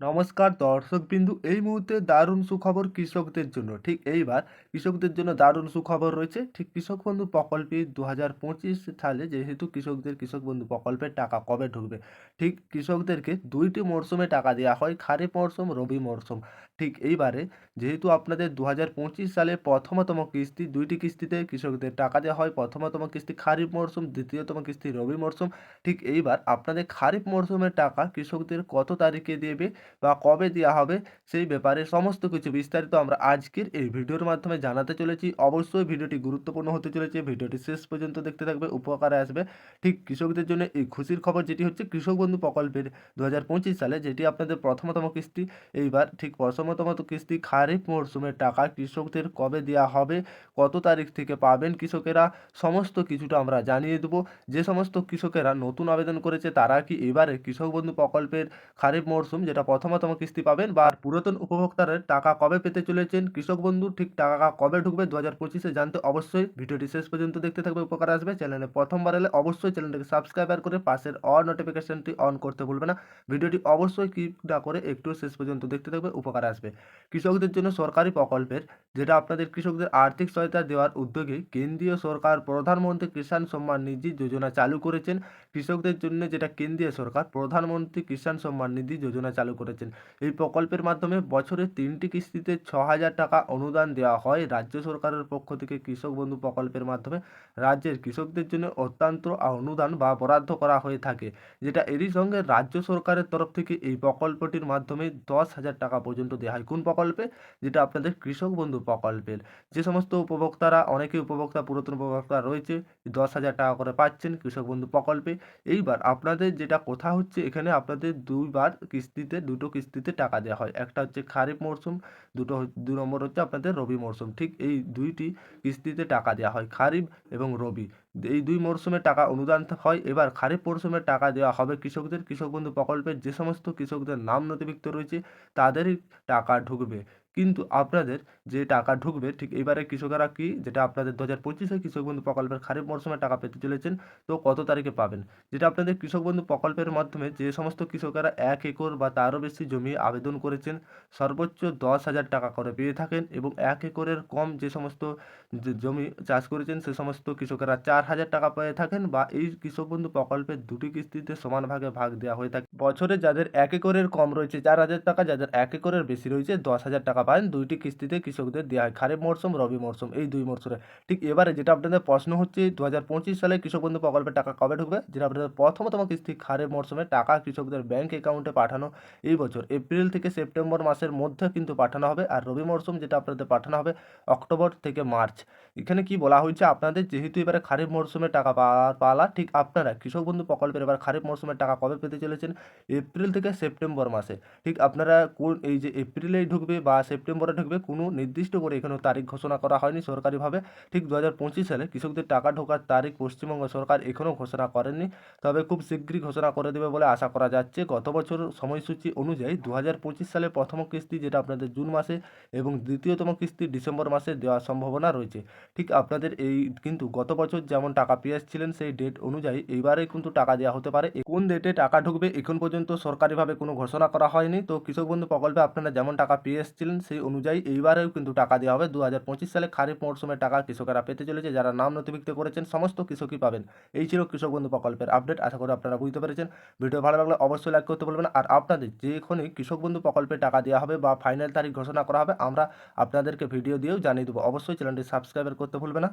নমস্কার, দর্শকবিন্দু। এই মুহূর্তে দারুণ সুখবর কৃষকদের জন্য। ঠিক এইবার কৃষকদের জন্য দারুণ সুখবর রয়েছে। ঠিক কৃষক বন্ধু প্রকল্পে দু হাজার পঁচিশ সালে যেহেতু কৃষকদের কৃষক বন্ধু প্রকল্পের টাকা কবে ঢুকবে? ঠিক কৃষকদেরকে দুইটি মরশুমে টাকা দেওয়া হয়, খারিফ মরশুম, রবি মরশুম। ঠিক এইবারে যেহেতু আপনাদের দু হাজার পঁচিশ সালে প্রথমতম কিস্তি, দুইটি কিস্তিতে কৃষকদের টাকা দেওয়া হয়। প্রথমতম কিস্তি খারিফ মরশুম, দ্বিতীয়তম কিস্তি রবি মরশুম। ঠিক এইবার আপনাদের খারিফ মরশুমের টাকা কৃষকদের কত তারিখে দেবে? বা কবে দেওয়া হবে সেই ব্যাপারে সমস্ত কিছু বিস্তারিত আমরা আজকের এই ভিডিওর মাধ্যমে জানাতে চলেছি। অবশ্যই ভিডিওটি গুরুত্বপূর্ণ হতে চলেছে। ভিডিওটি শেষ পর্যন্ত দেখতে থাকবে, উপকারে আসবে। ঠিক কৃষকদের জন্য এই খুশির খবর যেটি হচ্ছে কৃষক বন্ধু প্রকল্পের দু হাজার পঁচিশ সালে যেটি আপনাদের প্রথমতম কিস্তি, এইবার ঠিক প্রথমতম কিস্তি খারিফ মরশুমের টাকা কৃষকদের কবে দেওয়া হবে, কত তারিখ থেকে পাবেন কৃষকেরা, সমস্ত কিছুটা আমরা জানিয়ে দেবো। যে সমস্ত কৃষকেরা নতুন আবেদন করেছে তারা কি এবারে কৃষক বন্ধু প্রকল্পের খারিফ মরশুম যেটা প্রথমতম কিস্তি পাবেন বা পুরাতন উপভোক্তারা টাকা কবে পেতে চলেছেন? কৃষক বন্ধু, ঠিক টাকা কবে ঢুকবে? দু হাজার পঁচিশে জানতে অবশ্যই ভিডিওটি শেষ পর্যন্ত দেখতে থাকবে, উপকার আসবে। চ্যানেলে প্রথমবার এলে অবশ্যই চ্যানেলটাকে সাবস্ক্রাইবার করে পাশের অল নোটিফিকেশনটি অন করতে ভুলবে না। ভিডিওটি অবশ্যই কি না করে একটু শেষ পর্যন্ত দেখতে থাকবে, উপকার আসবে। কৃষকদের জন্য সরকারি প্রকল্পের, যেটা আপনাদের কৃষকদের আর্থিক সহায়তা দেওয়ার উদ্যোগে কেন্দ্রীয় সরকার, প্রধানমন্ত্রী কিষাণ সম্মান নিধি যোজনা চালু করেছেন। কৃষকদের জন্য যেটা কেন্দ্রীয় সরকার, প্রধানমন্ত্রী কিষাণ সম্মান নিধি যোজনা চালু করেছেন এই প্রকল্পের মাধ্যমে বছরে তিনটি কিস্তিতে ছ হাজার টাকা অনুদান দেওয়া হয়। রাজ্য সরকারের পক্ষ থেকে কৃষক বন্ধু প্রকল্পের মাধ্যমে রাজ্যের কৃষকদের জন্য অত্যন্ত অনুদান বা বরাদ্দ করা হয়ে থাকে, যেটা এরই সঙ্গে রাজ্য সরকারের তরফ থেকে এই প্রকল্পটির মাধ্যমে দশ হাজার টাকা পর্যন্ত দেওয়া হয়। কোন প্রকল্পে? যেটা আপনাদের কৃষক বন্ধু প্রকল্পের। যে সমস্ত উপভোক্তারা, অনেকে উপভোক্তা, পুরাতন উপভোক্তা রয়েছে দশ হাজার টাকা করে পাচ্ছেন কৃষক বন্ধু প্রকল্পে। এইবার আপনাদের যেটা কথা হচ্ছে, এখানে আপনাদের দুইবার কিস্তিতে দুটো কিস্তিতে টাকা দেওয়া হয়। একটা হচ্ছে খারিফ মরশুম দুটো দু নম্বর হচ্ছে আপনাদের রবি মরশুম ঠিক এই দুইটি কিস্তিতে টাকা দেওয়া হয়, খারিফ এবং রবি। এই দুই মরশুমে টাকা অনুদান হয়। এবার খারিফ মরশুমে টাকা দেওয়া হবে কৃষকদের। কৃষক বন্ধু প্রকল্পের যে সমস্ত কৃষকদের নাম নথিভুক্ত রয়েছে, তাদেরই টাকা ঢুকবে। কিন্তু আপনাদের যে টাকা ঢুকবে, ঠিক এবারে কৃষকেরা কি, যেটা আপনাদের দু হাজার পঁচিশে কৃষক বন্ধু প্রকল্পের খারিফ মরশুমে টাকা পেতে চলেছেন, তো কত তারিখে পাবেন? যেটা আপনাদের কৃষক বন্ধু প্রকল্পের মাধ্যমে যে সমস্ত কৃষকেরা এক একর বা তারও বেশি জমি আবেদন করেছেন, সর্বোচ্চ দশ হাজার টাকা করে পেয়ে থাকেন এবং এক একরের কম যে সমস্ত জমি চাষ করেছেন, সে সমস্ত কৃষকেরা চার হাজার টাকা পেয়ে থাকেন বা এই কৃষক বন্ধু প্রকল্পের দুটি কিস্তিতে সমান ভাগে ভাগ দেওয়া হয়ে থাকে। বছরে যাদের এক একরের কম রয়েছে, চার হাজার টাকা, যাদের এক একরের বেশি রয়েছে, দশ হাজার টাকা পান দুইটি কিস্তিতে কৃষকদের দেওয়া হয়। খারিফ মরশুম রবি মরশুম এই দুই মরশুমে ঠিক এবারে যেটা আপনাদের প্রশ্ন হচ্ছে দু হাজার পঁচিশ সালে কৃষক বন্ধু প্রকল্পের টাকা কবে ঢুকবে? যেটা আপনাদের প্রথমতম কিস্তি, খারিফ মরশুমে টাকা কৃষকদের ব্যাংক অ্যাকাউন্টে পাঠানো এই বছর। এপ্রিল থেকে সেপ্টেম্বর মাসের মধ্যে কিন্তু পাঠানো হবে আর রবি মরশুম যেটা আপনাদের পাঠানো হবে অক্টোবর থেকে মার্চ। এখানে কি বলা হয়েছে আপনাদের? যেহেতু এবারে খারিফ মরশুমে টাকা পাওয়ার পালা, ঠিক আপনারা কৃষক বন্ধু প্রকল্পের এবার খারিফ মরশুমের টাকা কবে পেতে চলেছেন? এপ্রিল থেকে সেপ্টেম্বর মাসে। ঠিক আপনারা কোন, এই যে এপ্রিলেই ঢুকবে বা সেপ্টেম্বরে ঢুকবে, কোনো নির্দিষ্ট করে এখানে তারিখ ঘোষণা করা হয়নি সরকারিভাবে। ঠিক দু হাজার পঁচিশ সালে কৃষকদের টাকা ঢোকার তারিখ পশ্চিমবঙ্গ সরকার এখনও ঘোষণা করেননি। তবে খুব শীঘ্রই ঘোষণা করে দেবে বলে আশা করা যাচ্ছে। গত বছর সময়সূচি অনুযায়ী দু হাজার পঁচিশ সালে প্রথম কিস্তি যেটা আপনাদের জুন মাসে এবং দ্বিতীয়তম কিস্তি ডিসেম্বর মাসে দেওয়ার সম্ভাবনা রয়েছে। ঠিক আপনাদের এই কিন্তু গত বছর যেমন টাকা পেয়ে এসেছিলেন সেই ডেট অনুযায়ী এইবারে কিন্তু টাকা দেওয়া হতে পারে। কোন ডেটে টাকা ঢুকবে এখন পর্যন্ত সরকারিভাবে কোনো ঘোষণা করা হয়নি। তো কৃষক বন্ধু প্রকল্পে আপনারা যেমন টাকা পেয়ে এসেছিলেন, সেই অনুযায়ী এইবারেও কিন্তু টাকা দেওয়া হবে। দু হাজার পঁচিশ সালে খারিফ মরশুমের টাকা কৃষকেরা পেতে চলেছে, যারা নাম নথিভুক্ত করেছেন, সমস্ত কৃষকই পাবেন। এই ছিল কৃষক বন্ধু প্রকল্পের আপডেট। আশা করি আপনারা বুঝতে পেরেছেন। ভিডিও ভালো লাগলে অবশ্যই লাইক করতে বলবেন আর আপনাদের যেখানেই কৃষক বন্ধু প্রকল্পে টাকা দেওয়া হবে বা ফাইনাল তারিখ ঘোষণা করা হবে, আমরা আপনাদেরকে ভিডিও দিয়েও জানিয়ে দেবো। অবশ্যই চ্যানেলটি সাবস্ক্রাইব করতে ভুলবে না।